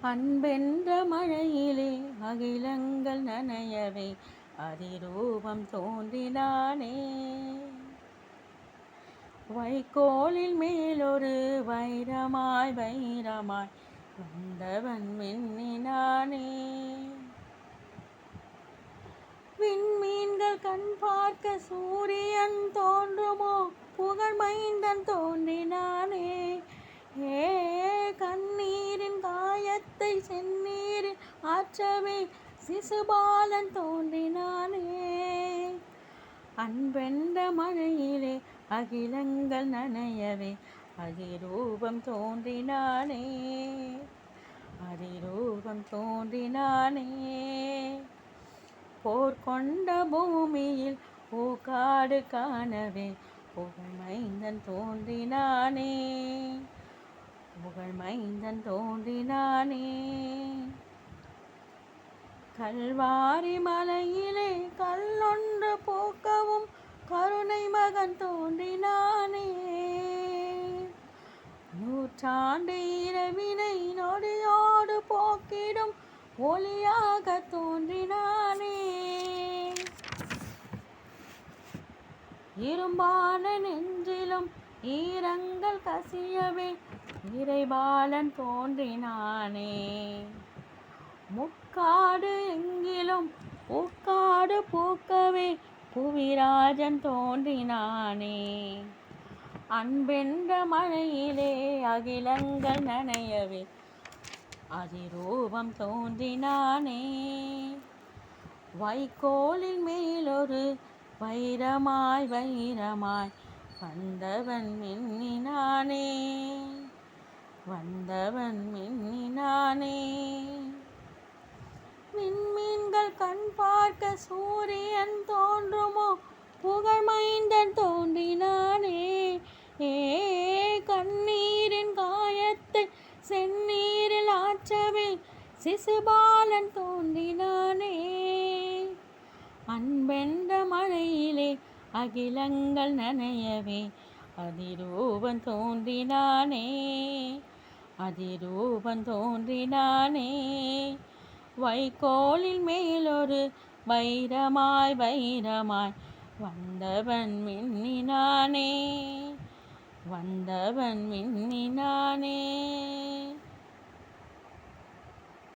அன்பென்ற மழையிலே அகிலங்கள் நனையவே அதிரூபம் தோன்றினானே வைக்கோலில் மேலொரு வைரமாய் வைரமாய் வந்தவன் மின்னினானே விண்மீன்கள் கண் பார்க்க சூரியன் தோன்றுமோ புகழ் மைந்தன் தோன்றினானே செந்நீரில் ஆற்றவே சிசுபாலன் தோன்றினானே. அன்பென்ற மழையிலே அகிலங்கள் நனையவே அதிரூபம் தோன்றினானே. அதிரூபம் தோன்றினானே. போர் கொண்ட பூமியில் பூக்காடு காணவே புகழ் மைந்தன் தோன்றினானே. புகழ் மைந்தன் தோன்றினானே. கல்வாரி மலையிலே கல்லொன்று போக்கவும் கருணை மகன் தோன்றினானே. நூற்றாண்டு இரவினை நொடியோடு போக்கிடும் ஒளியாக தோன்றினானே. இரும்பான நெஞ்சிலும் ஈரங்கள் கசியவே இறைபாலன் தோன்றினானே. முக்காடு எங்கிலும் பூக்காடு பூக்கவே புவிராஜன் தோன்றினானே. அன்பென்ற மழையிலே அகிலங்கள் நனையவே அதிரூபம் தோன்றினானே. வைக்கோலின் மேலொரு வைரமாய் வைரமாய் வந்தவன் மின்னினானே. வந்தவன் மின்னினானே. விண்மீன்கள் கண் பார்க்க சூரியன் தோன்றுமோ? புகழ் மைந்தன் தோன்றினானே. ஏ கண்ணீரின் காயத்தை செந்நீரில் ஆற்றவே சிசுபாலன் தோன்றினானே. அன்பென்ற மழையிலே அகிலங்கள் நனையவே அதிரூபன் தோன்றினானே. அதிரூபன் தோன்றினானே. வைக்கோலில் மேலொரு வைரமாய் வைரமாய் வந்தவன் மின்னினானே வந்தவன் மின்னினானே.